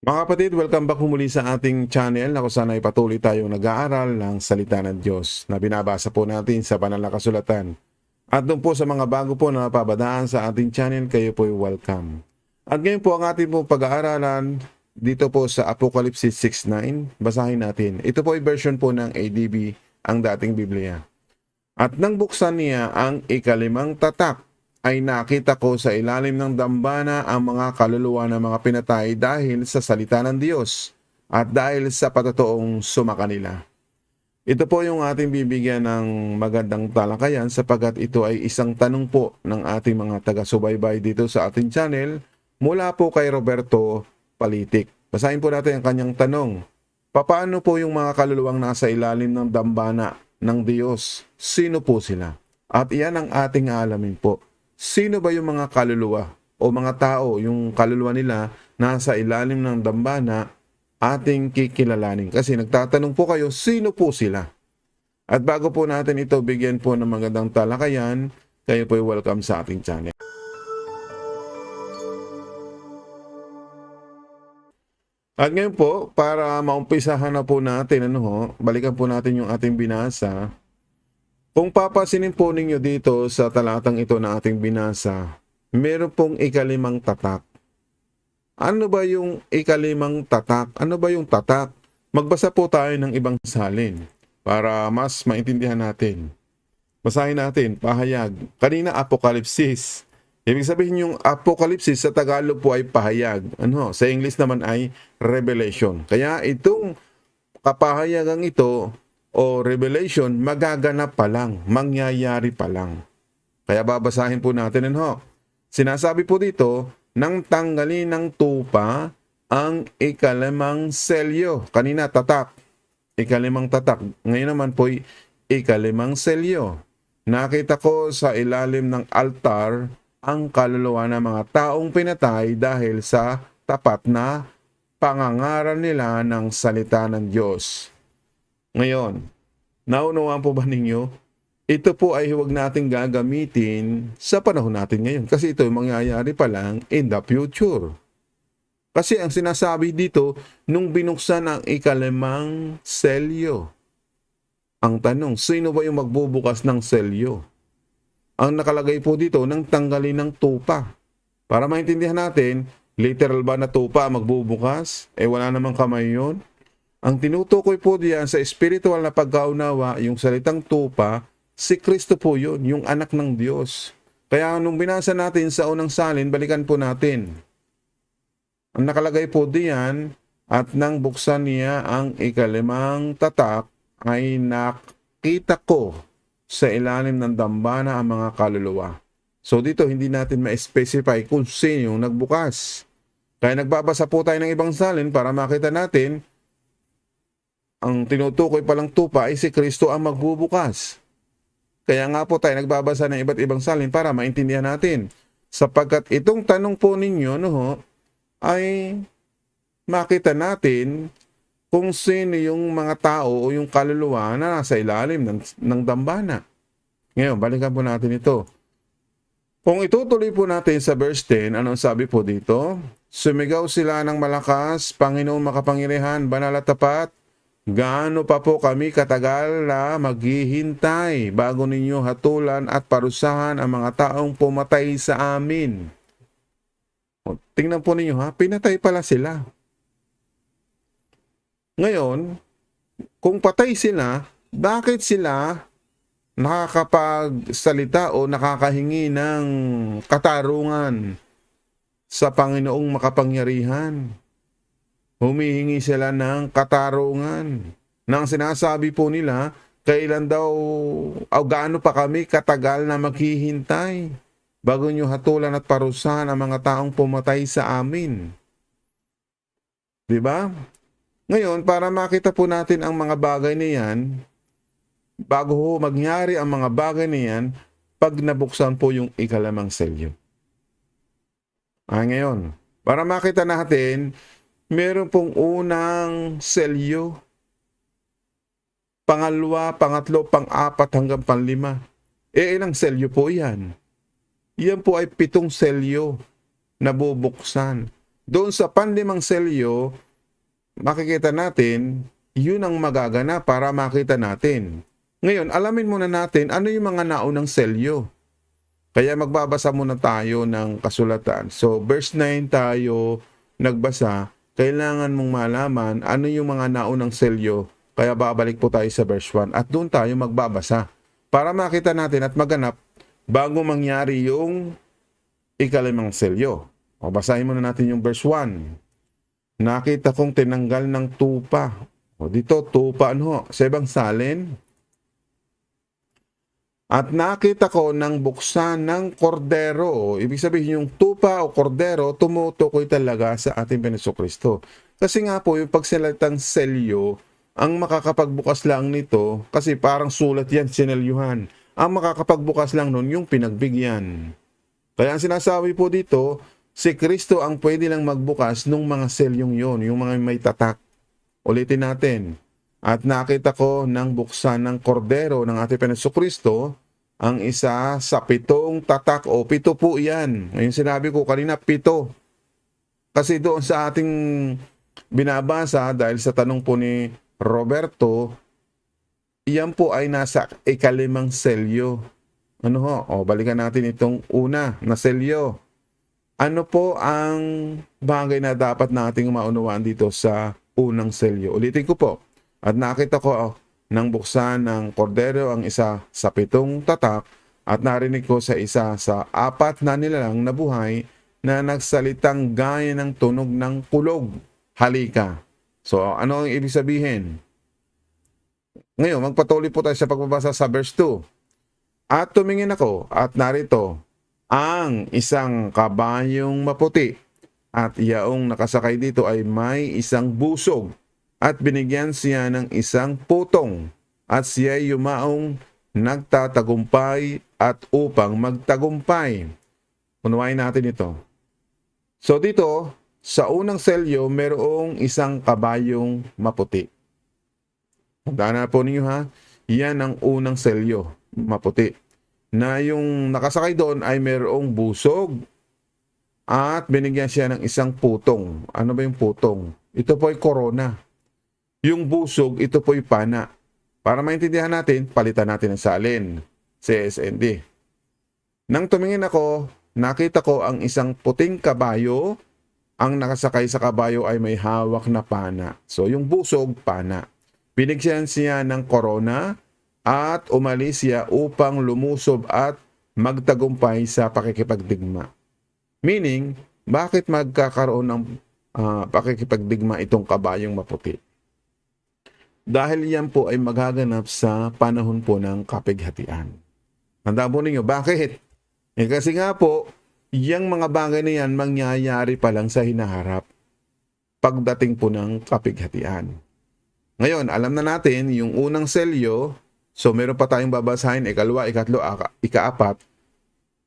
Mga kapatid, welcome back muli sa ating channel na kung saan ay patuloy tayong nag-aaral ng salita ng Diyos na binabasa po natin sa banal na kasulatan. At doon po sa mga bago po na napabadaan sa ating channel, kayo po ay welcome. At ngayon po ang ating pong pag-aaralan dito po sa Apocalypse 6.9. Basahin natin. Ito po ay version po ng ADB, ang dating Biblia. At nang buksan niya ang ikalimang tatak, ay nakita ko sa ilalim ng dambana ang mga kaluluwa ng mga pinatay dahil sa salita ng Diyos at dahil sa patotoong sumaka nila. Ito po yung ating bibigyan ng magandang talakayan sapagat ito ay isang tanong po ng ating mga taga-subaybay dito sa ating channel mula po kay Roberto Palitik. Basahin po natin ang kanyang tanong. Paano po yung mga kaluluwang nasa ilalim ng dambana ng Diyos? Sino po sila? At iyan ang ating aalamin po. Sino ba yung mga kaluluwa o mga tao, yung kaluluwa nila nasa ilalim ng dambana ating kikilalanin? Kasi nagtatanong po kayo, sino po sila? At bago po natin ito bigyan po ng magandang talakayan, kayo po welcome sa ating channel. At ngayon po, para maumpisahan na po natin, ano ho, balikan po natin yung ating binasa. Kung papasinin po ninyo dito sa talatang ito na ating binasa, meron pong ikalimang tatak. Ano ba yung ikalimang tatak? Ano ba yung tatak? Magbasa po tayo ng ibang salin para mas maintindihan natin. Basahin natin, pahayag. Kanina, apokalipsis. Ibig sabihin yung apokalipsis sa Tagalog po ay pahayag. Ano? Sa English naman ay revelation. Kaya itong kapahayagang ito o revelation magaganap pa lang, mangyayari pa lang. Kaya babasahin po natin ano. Sinasabi po dito, nang tanggalin ng tupa ang ikalimang selyo. Kanina tatak. Ikalimang tatak. Ngayon naman po ikalimang selyo. Nakita ko sa ilalim ng altar ang kaluluwa ng mga taong pinatay dahil sa tapat na pangangaral nila ng salita ng Diyos. Ngayon, naunawaan po ba ninyo? Ito po ay huwag nating gagamitin sa panahon natin ngayon kasi ito ay mangyayari pa lang in the future. Kasi ang sinasabi dito, nung binuksan ang ikalimang selyo. Ang tanong, sino ba yung magbubukas ng selyo? Ang nakalagay po dito, nang tanggalin ng tupa. Para maintindihan natin, literal ba na tupa magbubukas? Eh wala namang kamay yun. Ang tinutukoy po diyan sa spiritual na pagkaunawa, yung salitang tupa, si Kristo po yun, yung anak ng Diyos. Kaya nung binasa natin sa unang salin, balikan po natin. Ang nakalagay po diyan, at nang buksan niya ang ikalimang tatak, ay nakita ko sa ilalim ng dambana ang mga kaluluwa. So dito hindi natin ma-specify kung sino yung nagbukas. Kaya nagbabasa po tayo ng ibang salin para makita natin ang tinutukoy palang tupa ay si Kristo ang magbubukas. Kaya nga po tayo nagbabasa ng iba't ibang salin para maintindihan natin. Sapagkat itong tanong po ninyo no, ay makita natin kung sino yung mga tao o yung kaluluwa na nasa ilalim ng, ng dambana. Ngayon, balikan po natin ito. Kung itutuloy po natin sa verse 10, anong sabi po dito? Sumigaw sila ng malakas, Panginoong makapangyarihan, banal at tapat, Gaano pa po kami katagal na maghihintay bago ninyo hatulan at parusahan ang mga taong pumatay sa amin? O, tingnan po ninyo ha, pinatay pala sila. Ngayon, kung patay sila, bakit sila nakakapagsalita o nakakahingi ng katarungan sa Panginoong makapangyarihan? Humihingi sila ng katarungan. Nang sinasabi po nila, kailan daw, o gaano pa kami katagal na maghihintay bago nyo hatulan at parusahan ang mga taong pumatay sa amin. Ba? Ngayon, para makita po natin ang mga bagay na yan, bago ho magyari ang mga bagay na yan, pag nabuksan po yung ikalamang selyo. Ah, ngayon, para makita natin, meron pong unang selyo, pangalawa, pangatlo, pang-apat hanggang panlima. E ilang selyo po yan? Yan po ay pitong selyo na bubuksan doon sa panlimang selyo, makikita natin, yun ang magagana para makita natin. Ngayon, alamin muna natin ano yung mga naunang selyo. Kaya magbabasa muna tayo ng kasulatan. So, verse 9 tayo nagbasa. Kailangan mong malaman ano yung mga naunang selyo. Kaya babalik po tayo sa verse 1 at doon tayo magbabasa. Para makita natin at maganap bago mangyari yung ikalimang selyo. O basahin muna natin yung verse 1. Nakita kong tinanggal ng tupa. O dito, tupa ano? Sa ibang salin. At nakita ko ng buksan ng kordero. Ibig sabihin yung tupa o kordero tumutukoy talaga sa ating Panginoon Kristo. Kasi nga po yung pagsalitang selyo, ang makakapagbukas lang nito, kasi parang sulat yan, sinelyuhan. Ang makakapagbukas lang nun yung pinagbigyan. Kaya ang sinasabi po dito, si Kristo ang pwede lang magbukas ng mga selyong yon, yung mga may tatak. Ulitin natin. At nakita ko ng buksan ng kordero ng ating Panginoon Kristo, ang isa sa pitong tatak o pito po yan. Ngayon sinabi ko kanina, pito. Kasi doon sa ating binabasa, dahil sa tanong po ni Roberto, iyan po ay nasa ikalimang selyo. Ano ho? O, balikan natin itong una na selyo. Ano po ang bagay na dapat nating maunawaan dito sa unang selyo? Ulitin ko po. At nakita ko oh, nang buksan ng kordero ang isa sa pitong tatak at narinig ko sa isa sa apat na nilalang na buhay na nagsalitang gaya ng tunog ng kulog. Halika. So, ano ang ibig sabihin? Ngayon, magpatuloy po tayo sa pagbabasa sa verse 2. At tumingin ako at narito ang isang kabayong maputi at yaong nakasakay dito ay may isang busog at binigyan siya ng isang putong at siya yumaong nagtatagumpay at upang magtagumpay. Unawain natin ito. So dito, sa unang selyo, merong isang kabayong maputi. Tandaan po ninyo ha, yan ang unang selyo, maputi. Na yung nakasakay doon ay merong busog at binigyan siya ng isang putong. Ano ba yung putong? Ito po ay corona. Yung busog, ito po'y pana. Para maintindihan natin, palitan natin ang salin. CSND. Nang tumingin ako, nakita ko ang isang puting kabayo. Ang nakasakay sa kabayo ay may hawak na pana. So yung busog, pana. Binigyan siya ng korona at umalis siya upang lumusob at magtagumpay sa pakikipagdigma. Meaning, bakit magkakaroon ng uh, pakikipagdigma itong kabayong maputi? Dahil yan po ay magaganap sa panahon po ng kapighatian. Tanda po ninyo, bakit? Eh kasi nga po, yung mga bagay na yan mangyayari pa lang sa hinaharap pagdating po ng kapighatian. Ngayon, alam na natin yung unang selyo, so meron pa tayong babasahin, ikalwa, ikatlo, ikaapat.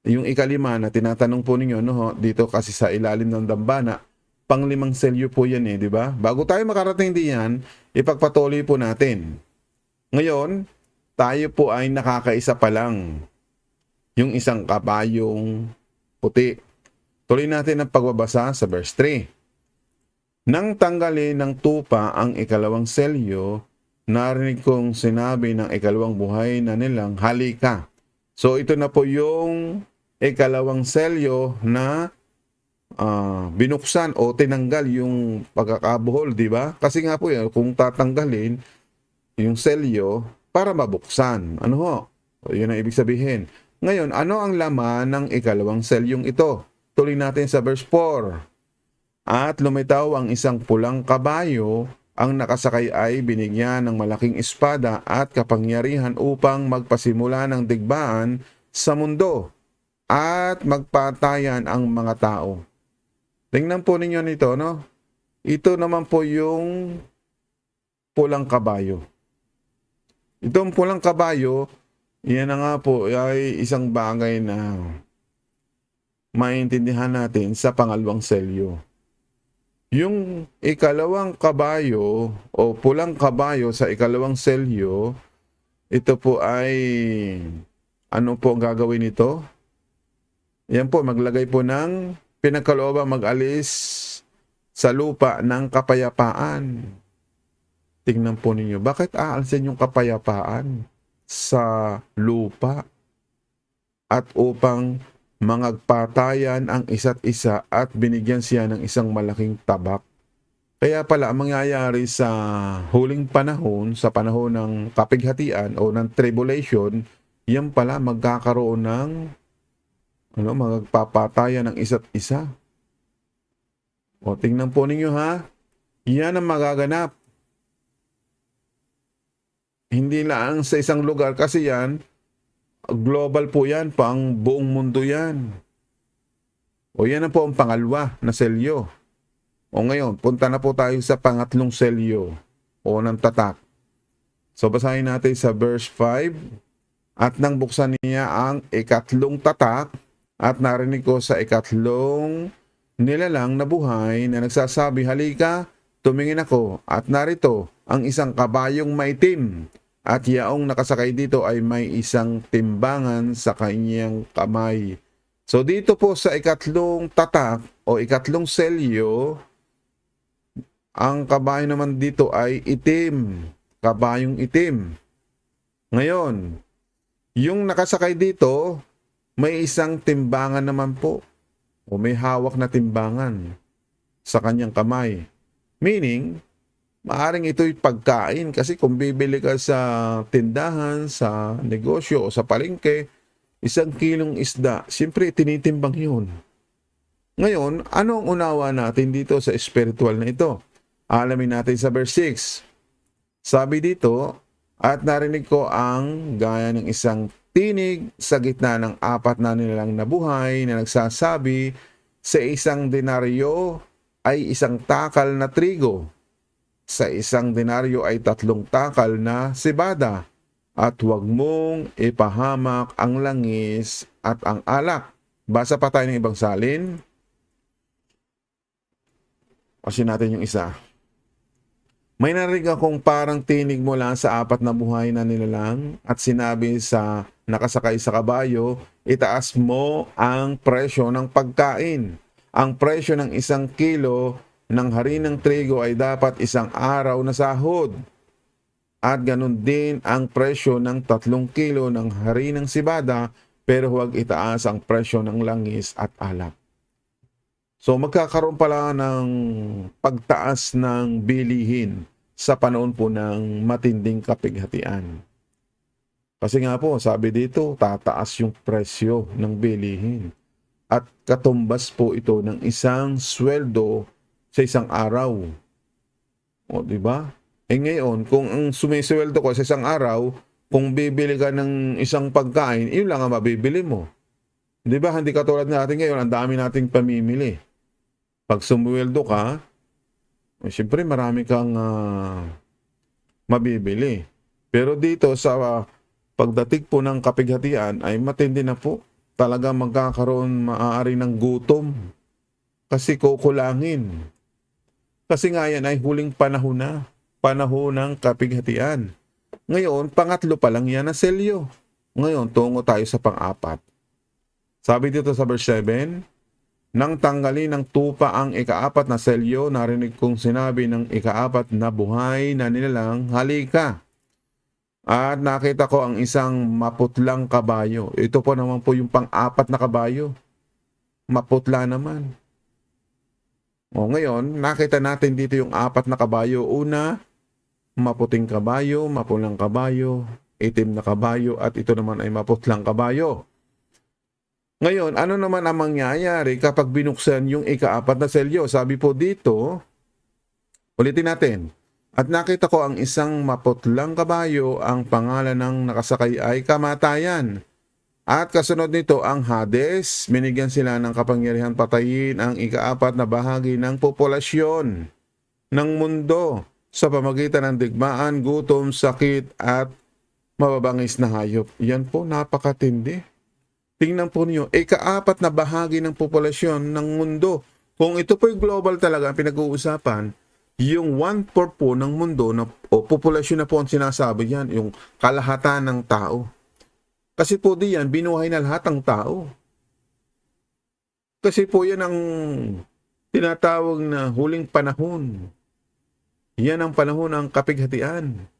Yung ikalima na tinatanong po ninyo, no, dito kasi sa ilalim ng dambana, panglimang selyo po yan eh, di ba? Bago tayo makarating diyan, ipagpatuloy po natin. Ngayon, tayo po ay nakakaisa pa lang. Yung isang kabayong puti. Tuloy natin ang pagbabasa sa verse 3. Nang tanggalin ng tupa ang ikalawang selyo, narinig kong sinabi ng ikalawang buhay na nilang halika. So ito na po yung ikalawang selyo na uh, binuksan o tinanggal yung pagkakabuhol, di ba? Kasi nga po yan, kung tatanggalin yung selyo para mabuksan. Ano ho? Yun ang ibig sabihin. Ngayon, ano ang laman ng ikalawang selyong ito? Tuloy natin sa verse 4. At lumitaw ang isang pulang kabayo, ang nakasakay ay binigyan ng malaking espada at kapangyarihan upang magpasimula ng digbaan sa mundo at magpatayan ang mga tao. Tingnan po ninyo nito, no? Ito naman po yung pulang kabayo. Itong pulang kabayo, yan na nga po ay isang bagay na maintindihan natin sa pangalawang selyo. Yung ikalawang kabayo o pulang kabayo sa ikalawang selyo, ito po ay ano po ang gagawin nito? Yan po, maglagay po ng pinagkalooban mag-alis sa lupa ng kapayapaan. Tingnan po ninyo, bakit aalsin yung kapayapaan sa lupa? At upang mangagpatayan ang isa't isa at binigyan siya ng isang malaking tabak. Kaya pala ang mangyayari sa huling panahon, sa panahon ng kapighatian o ng tribulation, yan pala magkakaroon ng ano, magpapatayan ng isa't isa. O tingnan po ninyo ha, yan ang magaganap. Hindi lang sa isang lugar kasi yan, global po yan, pang buong mundo yan. O yan na po ang pangalawa na selyo. O ngayon, punta na po tayo sa pangatlong selyo o ng tatak. So basahin natin sa verse 5. At nang buksan niya ang ikatlong tatak at narinig ko sa ikatlong nilalang na buhay na nagsasabi, Halika, tumingin ako at narito ang isang kabayong maitim at yaong nakasakay dito ay may isang timbangan sa kanyang kamay. So dito po sa ikatlong tatak o ikatlong selyo, ang kabayo naman dito ay itim. Kabayong itim. Ngayon, yung nakasakay dito, may isang timbangan naman po. O may hawak na timbangan sa kanyang kamay. Meaning, maaring ito'y pagkain kasi kung bibili ka sa tindahan, sa negosyo o sa palengke, isang kilong isda, siyempre tinitimbang yun. Ngayon, ano ang unawa natin dito sa spiritual na ito? Alamin natin sa verse 6. Sabi dito, at narinig ko ang gaya ng isang tinig sa gitna ng apat na nilalang na buhay na nagsasabi sa isang denaryo ay isang takal na trigo. Sa isang denaryo ay tatlong takal na sibada. At huwag mong ipahamak ang langis at ang alak. Basa pa tayo ng ibang salin. Kasi natin yung isa. May narinig akong parang tinig mula sa apat na buhay na nilalang at sinabi sa nakasakay sa kabayo, itaas mo ang presyo ng pagkain. Ang presyo ng isang kilo ng harinang trigo ay dapat isang araw na sahod. At ganun din ang presyo ng tatlong kilo ng harinang sibada pero huwag itaas ang presyo ng langis at alak. So magkakaroon pala ng pagtaas ng bilihin sa panahon po ng matinding kapighatian. Kasi nga po, sabi dito, tataas yung presyo ng bilihin. At katumbas po ito ng isang sweldo sa isang araw. O, di ba? Eh ngayon, kung ang sumisweldo ko sa isang araw, kung bibili ka ng isang pagkain, yun lang ang mabibili mo. Di ba? Hindi katulad natin ngayon, ang dami nating pamimili. Pag sumweldo ka, eh, siyempre marami kang ah, mabibili. Pero dito sa ah, pagdating po ng kapighatian ay matindi na po. Talaga magkakaroon maaari ng gutom. Kasi kukulangin. Kasi nga yan ay huling panahon na. Panahon ng kapighatian. Ngayon, pangatlo pa lang yan na selyo. Ngayon, tungo tayo sa pang-apat. Sabi dito sa verse 7, Nang tanggalin ng tupa ang ikaapat na selyo, narinig kong sinabi ng ikaapat na buhay na nilalang, halika. At nakita ko ang isang maputlang kabayo. Ito po naman po yung pang-apat na kabayo. Maputla naman. O ngayon, nakita natin dito yung apat na kabayo. Una, maputing kabayo, mapulang kabayo, itim na kabayo, at ito naman ay maputlang kabayo. Ngayon, ano naman ang mangyayari kapag binuksan yung ikaapat na selyo? Sabi po dito, ulitin natin. At nakita ko ang isang maputlang kabayo, ang pangalan ng nakasakay ay kamatayan. At kasunod nito ang Hades, binigyan sila ng kapangyarihan patayin ang ikaapat na bahagi ng populasyon ng mundo sa pamagitan ng digmaan, gutom, sakit at mababangis na hayop. Yan po, napakatindi. Tingnan po niyo, ikaapat na bahagi ng populasyon ng mundo. Kung ito po'y global talaga ang pinag-uusapan, yung one-fourth po ng mundo na, o populasyon na po ang sinasabi yan, yung kalahatan ng tao. Kasi po diyan, binuhay na lahat ng tao. Kasi po yan ang tinatawag na huling panahon. Yan ang panahon ng kapighatian.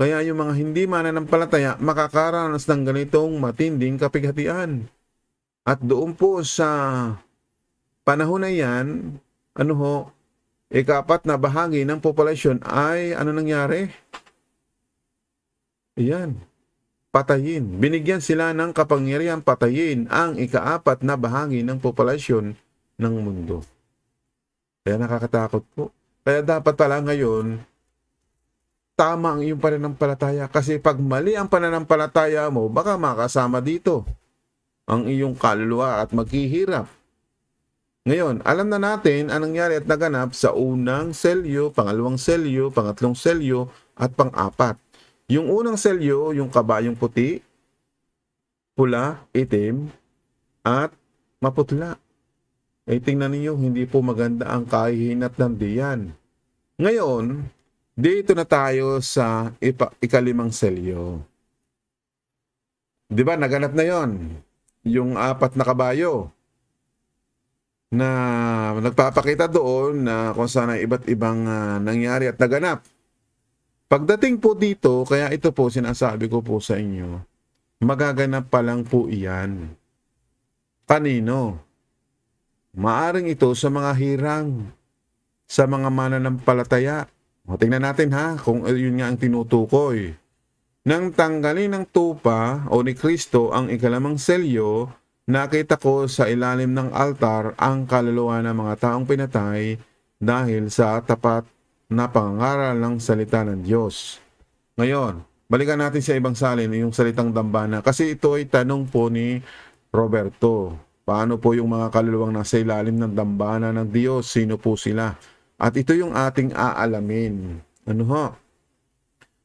Kaya yung mga hindi mananampalataya makakaranas ng ganitong matinding kapighatian. At doon po sa panahon na yan, ano ho, ikapat na bahagi ng populasyon ay ano nangyari? Iyan, patayin. Binigyan sila ng kapangyarihan patayin ang ikaapat na bahagi ng populasyon ng mundo. Kaya nakakatakot po. Kaya dapat pala ngayon, tama ang iyong pananampalataya. Kasi pag mali ang pananampalataya mo, baka makasama dito ang iyong kaluluwa at maghihirap. Ngayon, alam na natin ang nangyari at naganap sa unang selyo, pangalawang selyo, pangatlong selyo, at pang-apat. Yung unang selyo, yung kabayong puti, pula, itim, at maputla. Eh, tingnan ninyo, hindi po maganda ang kahihinat ng diyan. Ngayon, dito na tayo sa ipa, ikalimang selyo. Di ba, naganap na yon Yung apat na kabayo na nagpapakita doon na kung saan ay iba't ibang ah, nangyari at naganap. Pagdating po dito, kaya ito po sinasabi ko po sa inyo, magaganap pa lang po iyan. Kanino? Maaring ito sa mga hirang, sa mga mananampalataya. O, tingnan natin ha, kung yun nga ang tinutukoy. Nang tanggalin ng tupa o ni Kristo ang ikalamang selyo, nakita ko sa ilalim ng altar ang kaluluwa ng mga taong pinatay dahil sa tapat na pangangaral ng salita ng Diyos. Ngayon, balikan natin sa ibang salin yung salitang dambana kasi ito ay tanong po ni Roberto. Paano po yung mga kaluluwang nasa ilalim ng dambana ng Diyos? Sino po sila? At ito yung ating aalamin. Ano ho?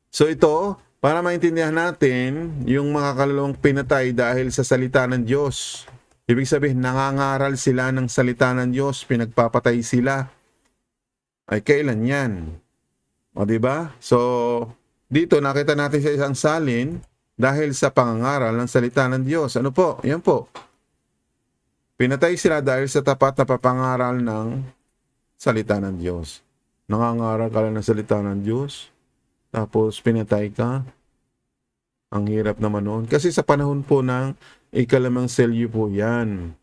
So ito, para maintindihan natin yung mga kaluluwang pinatay dahil sa salita ng Diyos. Ibig sabihin, nangangaral sila ng salita ng Diyos, pinagpapatay sila. Ay kailan yan? O ba? So, dito nakita natin sa isang salin dahil sa pangangaral ng salita ng Diyos. Ano po? Yan po. Pinatay sila dahil sa tapat na papangaral ng salita ng Diyos. Nangangaral ka lang ng salita ng Diyos, tapos pinatay ka. Ang hirap naman noon. Kasi sa panahon po ng ikalamang selyo po yan.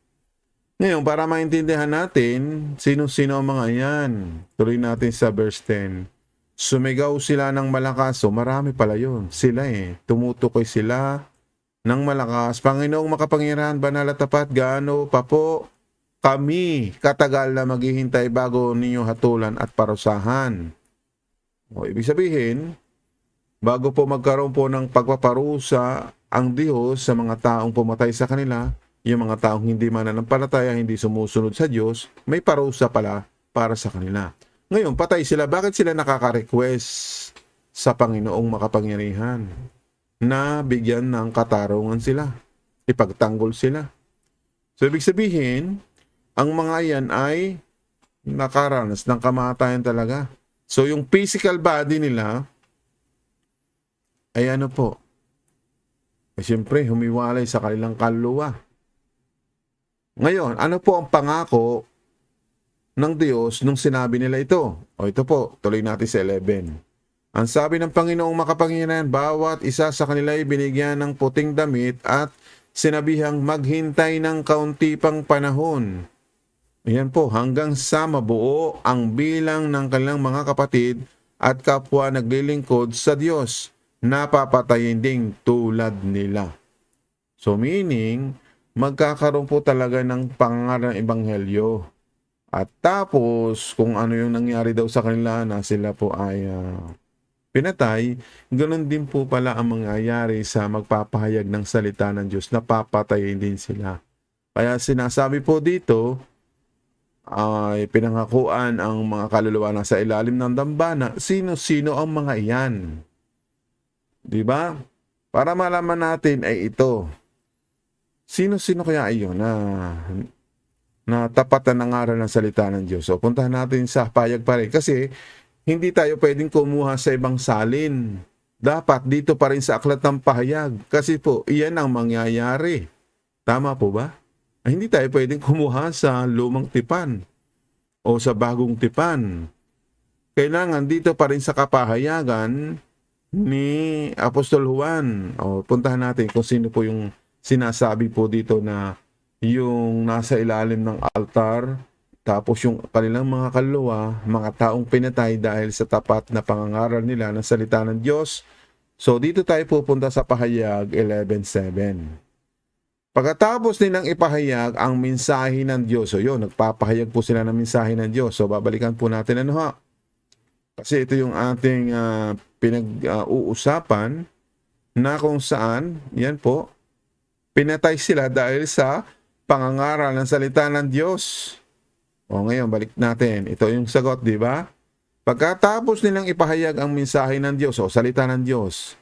Ngayon, para maintindihan natin, sino-sino ang mga yan. Tuloy natin sa verse 10. Sumigaw sila ng malakas. So, marami pala yun. Sila eh. Tumutukoy sila ng malakas. Panginoong makapangyarihan, banal at tapat, gaano pa po kami katagal na maghihintay bago ninyo hatulan at parusahan. O, ibig sabihin, bago po magkaroon po ng pagpaparusa ang Diyos sa mga taong pumatay sa kanila, yung mga taong hindi mananampalataya, hindi sumusunod sa Diyos, may parusa pala para sa kanila. Ngayon, patay sila. Bakit sila nakaka-request sa Panginoong makapangyarihan na bigyan ng katarungan sila? Ipagtanggol sila. So, ibig sabihin, ang mga yan ay nakaranas ng kamatayan talaga. So, yung physical body nila ay ano po, eh, siyempre, humiwalay sa kanilang kaluluwa. Ngayon, ano po ang pangako ng Diyos nung sinabi nila ito? O ito po, tuloy natin sa 11. Ang sabi ng Panginoong makapangyarihan, bawat isa sa kanila ay binigyan ng puting damit at sinabihang maghintay ng kaunti pang panahon. Ayan po, hanggang sa mabuo ang bilang ng kanilang mga kapatid at kapwa naglilingkod sa Diyos napapatayin ding tulad nila. So meaning, magkakaroon po talaga ng pangaral ng ebanghelyo. At tapos, kung ano yung nangyari daw sa kanila na sila po ay ah, pinatay, ganun din po pala ang mangyayari sa magpapahayag ng salita ng Diyos na papatayin din sila. Kaya sinasabi po dito, ay pinangakuan ang mga kaluluwa na sa ilalim ng dambana, sino-sino ang mga iyan? 'Di ba? Para malaman natin ay ito. Sino-sino kaya iyon na na tapat na nangaral ng salita ng Diyos? So, puntahan natin sa payag pa rin. Kasi, hindi tayo pwedeng kumuha sa ibang salin. Dapat dito pa rin sa aklat ng pahayag. Kasi po, iyan ang mangyayari. Tama po ba? Ay, hindi tayo pwedeng kumuha sa lumang tipan. o sa bagong tipan. Kailangan dito pa rin sa kapahayagan ni Apostol Juan. O puntahan natin kung sino po yung sinasabi po dito na yung nasa ilalim ng altar, tapos yung kanilang mga kaluluwa, mga taong pinatay dahil sa tapat na pangangaral nila ng salita ng Diyos. So dito tayo pupunta sa pahayag 11.7. Pagkatapos nilang ipahayag ang mensahe ng Diyos, so yun, nagpapahayag po sila ng mensahe ng Diyos. So babalikan po natin ano ha. Kasi ito yung ating ah, pinag-uusapan na kung saan, yan po, pinatay sila dahil sa pangangaral ng salita ng Diyos. O ngayon, balik natin. Ito yung sagot, di ba? Pagkatapos nilang ipahayag ang mensahe ng Diyos o salita ng Diyos,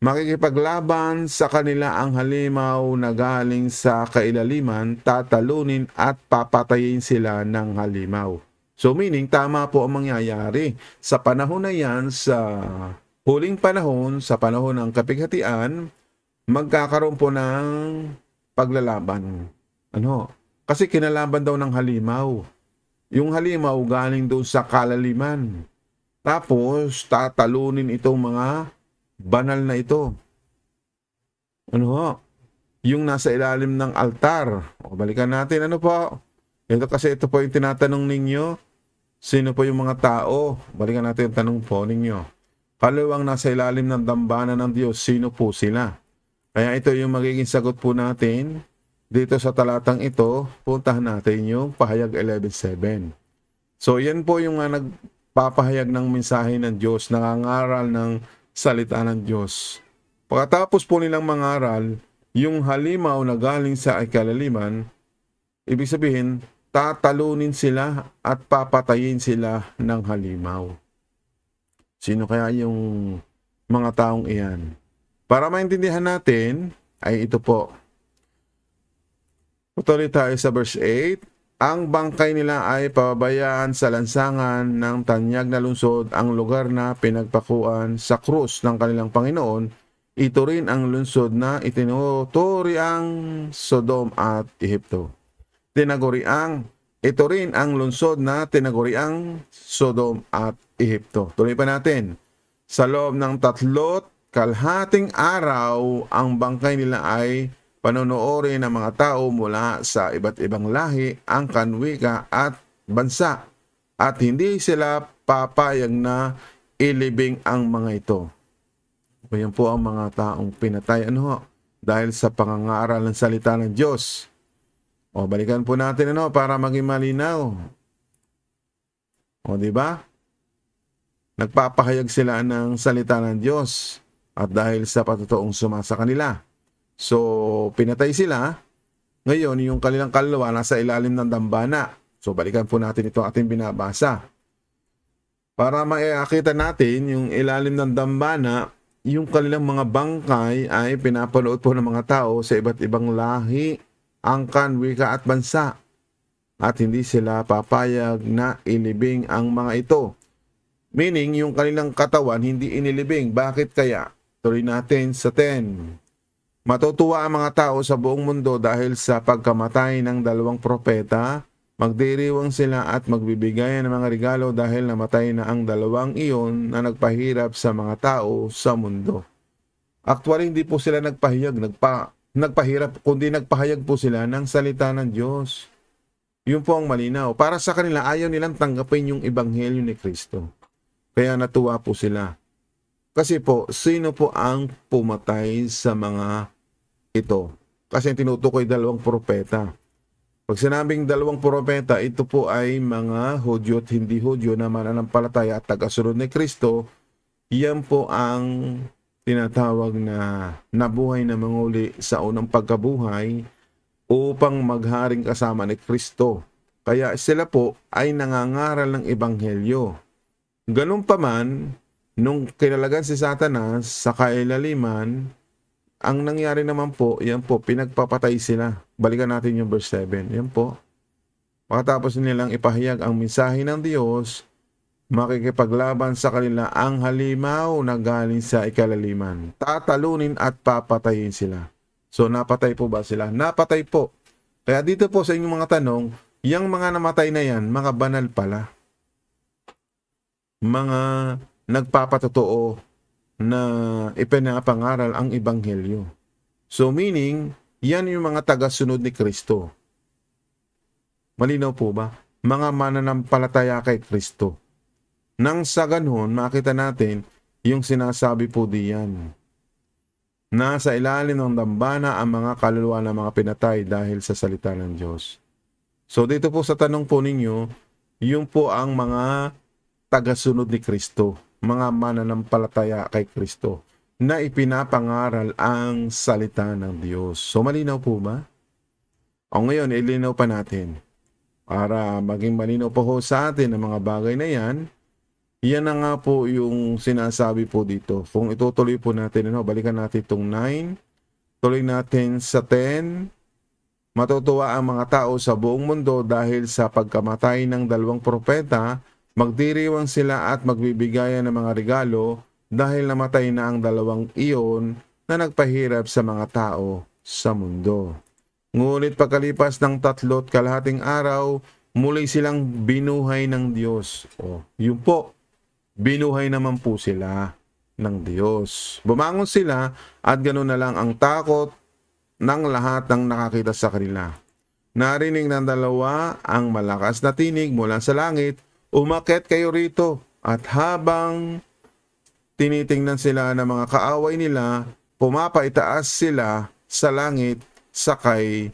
makikipaglaban sa kanila ang halimaw na galing sa kailaliman, tatalunin at papatayin sila ng halimaw. So meaning, tama po ang mangyayari. Sa panahon na yan, sa huling panahon, sa panahon ng kapighatian, magkakaroon po ng paglalaban. Ano? Kasi kinalaban daw ng halimaw. Yung halimaw galing doon sa kalaliman. Tapos, tatalunin itong mga banal na ito. Ano ho? Yung nasa ilalim ng altar. O, balikan natin. Ano po? Ito kasi ito po yung tinatanong ninyo. Sino po yung mga tao? Balikan natin yung tanong po ninyo. Kalawang nasa ilalim ng dambana ng Diyos, sino po sila? Kaya ito yung magiging sagot po natin dito sa talatang ito. Puntahan natin yung pahayag 11.7. So yan po yung nga nagpapahayag ng mensahe ng Diyos, nangangaral ng salita ng Diyos. Pagkatapos po nilang mangaral, yung halimaw na galing sa ikalaliman, ibig sabihin, tatalunin sila at papatayin sila ng halimaw. Sino kaya yung mga taong iyan? Para maintindihan natin, ay ito po. Tuloy tayo sa verse 8. Ang bangkay nila ay pababayaan sa lansangan ng tanyag na lungsod ang lugar na pinagpakuan sa krus ng kanilang Panginoon. Ito rin ang lungsod na itinuturi ang Sodom at Ehipto. Tinaguriang ito rin ang lungsod na tinaguriang Sodom at Ehipto. Tuloy pa natin. Sa loob ng tatlot kalhating araw, ang bangkay nila ay panonoodin ng mga tao mula sa iba't ibang lahi, ang kanwika at bansa. At hindi sila papayag na ilibing ang mga ito. O yan po ang mga taong pinatay. Ano ho? Dahil sa pangangaral ng salita ng Diyos. O balikan po natin ano para maging malinaw. O di ba? Nagpapahayag sila ng salita ng Diyos at dahil sa patotoong sumasa kanila. So, pinatay sila. Ngayon, yung kanilang kaluluwa nasa ilalim ng dambana. So, balikan po natin ito ating binabasa. Para maikakita natin yung ilalim ng dambana, yung kanilang mga bangkay ay pinapanood po ng mga tao sa iba't ibang lahi, angkan, wika at bansa. At hindi sila papayag na ilibing ang mga ito. Meaning, yung kanilang katawan hindi inilibing. Bakit kaya? Tuloy natin sa 10. Matutuwa ang mga tao sa buong mundo dahil sa pagkamatay ng dalawang propeta. Magdiriwang sila at magbibigay ng mga regalo dahil namatay na ang dalawang iyon na nagpahirap sa mga tao sa mundo. Actually, hindi po sila nagpahayag, nagpa, nagpahirap, kundi nagpahayag po sila ng salita ng Diyos. Yun po ang malinaw. Para sa kanila, ayaw nilang tanggapin yung ebanghelyo ni Kristo. Kaya natuwa po sila. Kasi po, sino po ang pumatay sa mga ito? Kasi tinutukoy dalawang propeta. Pag sinabing dalawang propeta, ito po ay mga Hudyo at hindi Hudyo na mananampalataya at tagasunod ni Kristo. Yan po ang tinatawag na nabuhay na manguli sa unang pagkabuhay upang magharing kasama ni Kristo. Kaya sila po ay nangangaral ng ebanghelyo. Ganun pa man, nung kinalagan si Satanas sa kailaliman, ang nangyari naman po, yan po, pinagpapatay sila. Balikan natin yung verse 7. Yan po. Pagkatapos nilang ipahayag ang mensahe ng Diyos, makikipaglaban sa kanila ang halimaw na galing sa ikalaliman. Tatalunin at papatayin sila. So napatay po ba sila? Napatay po. Kaya dito po sa inyong mga tanong, Yang mga namatay na yan, mga banal pala. Mga nagpapatotoo na ipinapangaral ang ebanghelyo. So meaning, yan yung mga tagasunod ni Kristo. Malinaw po ba? Mga mananampalataya kay Kristo. Nang sa ganun, makita natin yung sinasabi po diyan. Nasa ilalim ng dambana ang mga kaluluwa ng mga pinatay dahil sa salita ng Diyos. So dito po sa tanong po ninyo, yung po ang mga tagasunod ni Kristo, mga mananampalataya kay Kristo na ipinapangaral ang salita ng Diyos. So malinaw po ba? O ngayon, ilinaw pa natin para maging malinaw po ho sa atin ang mga bagay na yan. Yan na nga po yung sinasabi po dito. Kung itutuloy po natin, ano, balikan natin itong 9. Tuloy natin sa 10. Matutuwa ang mga tao sa buong mundo dahil sa pagkamatay ng dalawang propeta, magdiriwang sila at magbibigayan ng mga regalo dahil namatay na ang dalawang iyon na nagpahirap sa mga tao sa mundo. Ngunit pagkalipas ng tatlo't kalahating araw, muli silang binuhay ng Diyos. O, yun po, binuhay naman po sila ng Diyos. Bumangon sila at ganoon na lang ang takot ng lahat ng nakakita sa kanila. Narinig ng dalawa ang malakas na tinig mula sa langit, umakit kayo rito. At habang tinitingnan sila ng mga kaaway nila, pumapaitaas sila sa langit sakay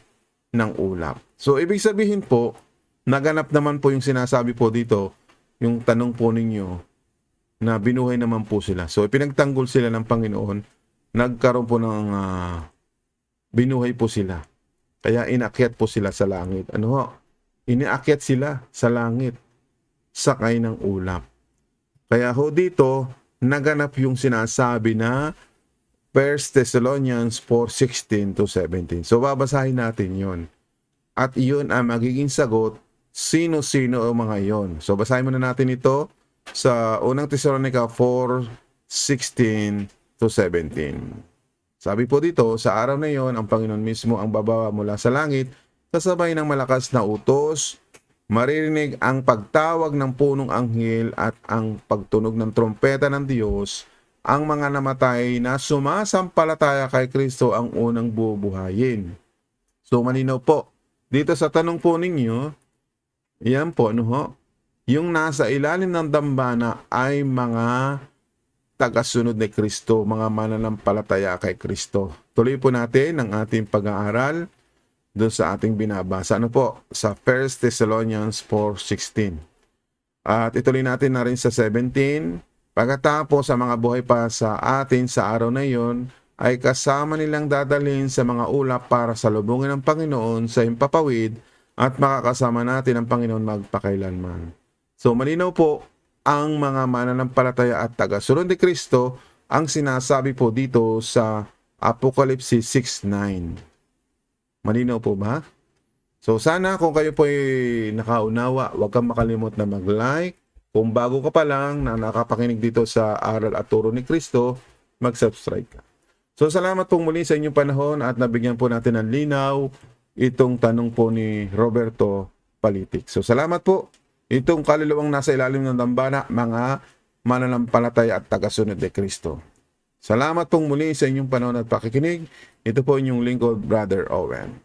ng ulap. So, ibig sabihin po, naganap naman po yung sinasabi po dito, yung tanong po ninyo, na binuhay naman po sila. So, ipinagtanggol sila ng Panginoon, nagkaroon po ng ah, binuhay po sila. Kaya inakyat po sila sa langit. Ano ho? Inaakyat sila sa langit, sakay ng ulap. Kaya ho dito, naganap yung sinasabi na 1 Thessalonians 4:16 to 17. So babasahin natin 'yon. At 'yun ang magiging sagot sino-sino ang mga 'yon. So basahin muna natin ito sa unang Thessalonica 4:16 to 17. Sabi po dito, sa araw na 'yon, ang Panginoon mismo ang babawa mula sa langit, kasabay ng malakas na utos, maririnig ang pagtawag ng punong anghel at ang pagtunog ng trompeta ng Diyos, ang mga namatay na sumasampalataya kay Kristo ang unang bubuhayin. So malinaw po, dito sa tanong po ninyo, yan po, ano ho, yung nasa ilalim ng dambana ay mga tagasunod ni Kristo, mga mananampalataya kay Kristo. Tuloy po natin ang ating pag-aaral doon sa ating binabasa. Ano po? Sa 1 Thessalonians 4.16. At ituloy natin na rin sa 17. Pagkatapos sa mga buhay pa sa atin sa araw na iyon, ay kasama nilang dadalhin sa mga ulap para sa lubungin ng Panginoon sa impapawid at makakasama natin ang Panginoon magpakailanman. So malinaw po, ang mga mananampalataya at tagasunod ni Kristo ang sinasabi po dito sa Apocalypse 6.9. Malinaw po ba? So sana kung kayo po ay nakaunawa, huwag kang makalimot na mag-like. Kung bago ka pa lang na nakapakinig dito sa Aral at Turo ni Kristo, mag-subscribe ka. So salamat pong muli sa inyong panahon at nabigyan po natin ng linaw itong tanong po ni Roberto Palitik. So salamat po. Itong kaluluwang nasa ilalim ng dambana, mga mananampalataya at tagasunod ni Kristo. Salamat pong muli sa inyong panahon at pakikinig. Ito po inyong lingkod, Brother Owen.